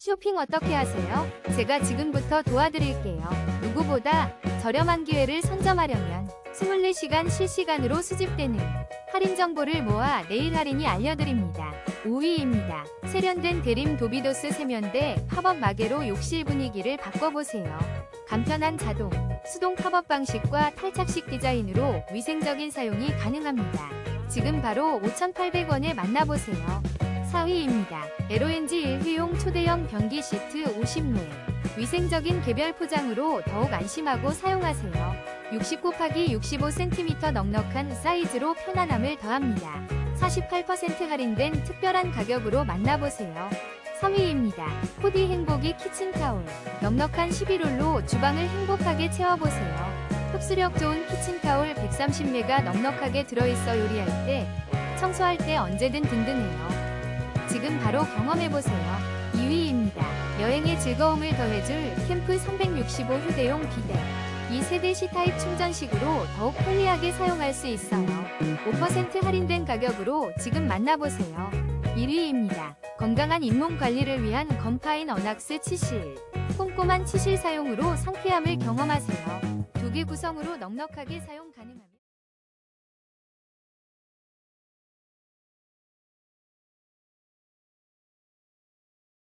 쇼핑 어떻게 하세요? 제가 지금부터 도와드릴게요. 누구보다 저렴한 기회를 선점하려면 24시간 실시간으로 수집되는 할인 정보를 모아 내일 할인이 알려드립니다. 5위입니다. 세련된 대림 도비도스 세면대 팝업 마개로 욕실 분위기를 바꿔보세요. 간편한 자동, 수동 팝업 방식과 탈착식 디자인으로 위생적인 사용이 가능합니다. 지금 바로 5,800원에 만나보세요. 4위입니다. LONG 1회용 초대형 변기 시트 50매. 위생적인 개별 포장으로 더욱 안심하고 사용하세요. 60 곱하기 65cm 넉넉한 사이즈로 편안함을 더합니다. 48% 할인된 특별한 가격으로 만나보세요. 3위입니다. 코디 행복이 키친타올. 넉넉한 11홀로 주방을 행복하게 채워보세요. 흡수력 좋은 키친타올 130매가 넉넉하게 들어있어 요리할 때, 청소할 때 언제든 든든해요. 지금 바로 경험해보세요. 2위입니다. 여행의 즐거움을 더해줄 캠프 365 휴대용 비데. 이 세대 C타입 충전식으로 더욱 편리하게 사용할 수 있어요. 5% 할인된 가격으로 지금 만나보세요. 1위입니다. 건강한 잇몸 관리를 위한 건파인 어낙스 치실. 꼼꼼한 치실 사용으로 상쾌함을 경험하세요. 두 개 구성으로 넉넉하게 사용 가능합니다.